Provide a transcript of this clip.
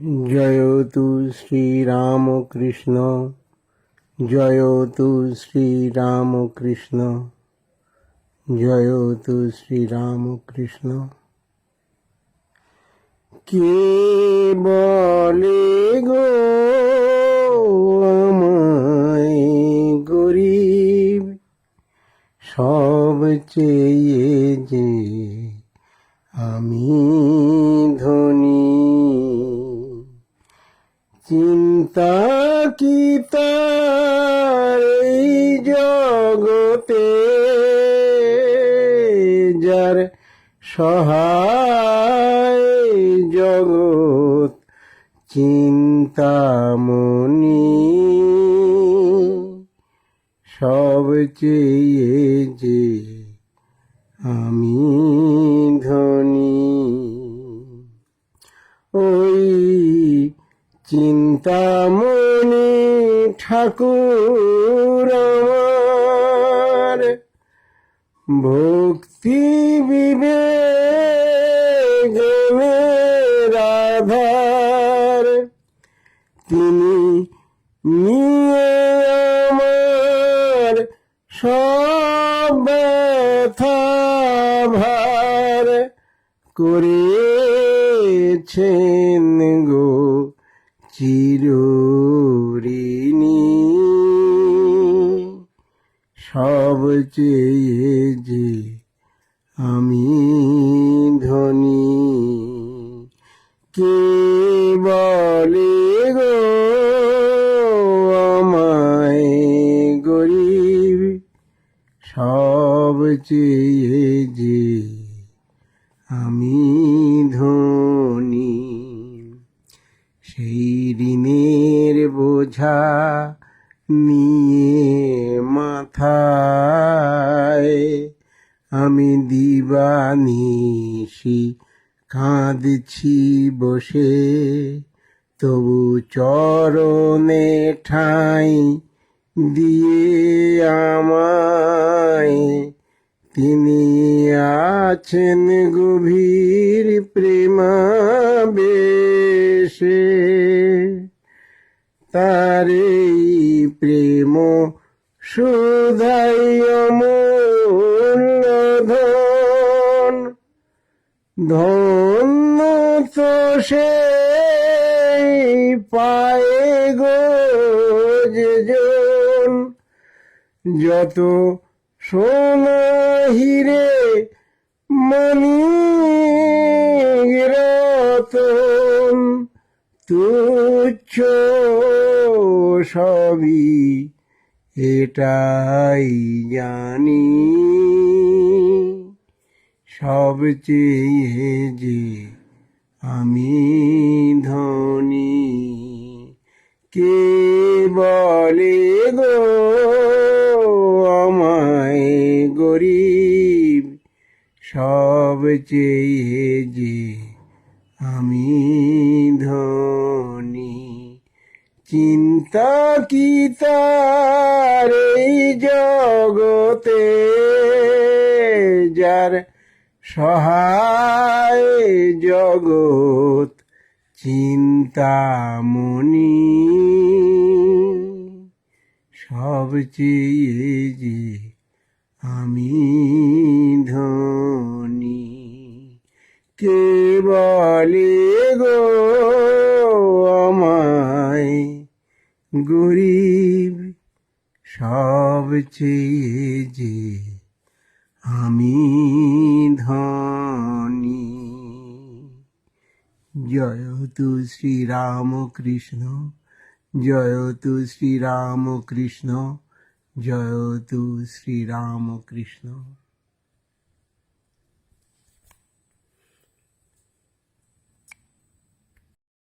জয়তু শ্রীরামকৃষ্ণ জয়তু শ্রীরামকৃষ্ণ জয়তু শ্রীরামকৃষ্ণ কে বলে গো আমায় গরিব? সব চেয়ে যে আমি চিন্তা কি তার এই জগতে? যার সহায় জগৎ চিন্তামণি সব চেয়ে যে আমি চিন্তামণি ঠাকুর আমার। ভক্তি বিবেক রাধার। তিনি নিয়ে আমার সব ব্যথা ভার করেছেন গো। চিরঋণী সব চেয়ে যে আমি ধনী। কে বলে গো আমায় গরিব? সব চেয়ে যে আমি বোঝা নিয়ে মাথায়। আমি দিবানিশি কাঁদছি বসে, তবু চরণে ঠাঁই দিয়ে আমায়। তিনি আছেন গভীর প্রেমাবেশে। তার প্রেম সুধাই ধন। ধন্য তো সে পায়ে গো যত সোনা হিরে মনি রতন, তুচ্ছ সবই এটাই জানি। সব চেয়ে যে আমি ধনী। কে বলে গো আমায় গরিব? সব চেয়ে যে আমি ধনী। চিন্তা কি তার এই জগতে? যার সহায় জগৎ চিন্তামণি সব চেয়ে যে আমি ধনী। কে বলে গো গরিব সব চেয়ে যে আমি ধনী। জয় তু শ্রীরাম কৃষ্ণ, জয় তু শ্রীরাম কৃষ্ণ, জয় তু শ্রীরাম কৃষ্ণ।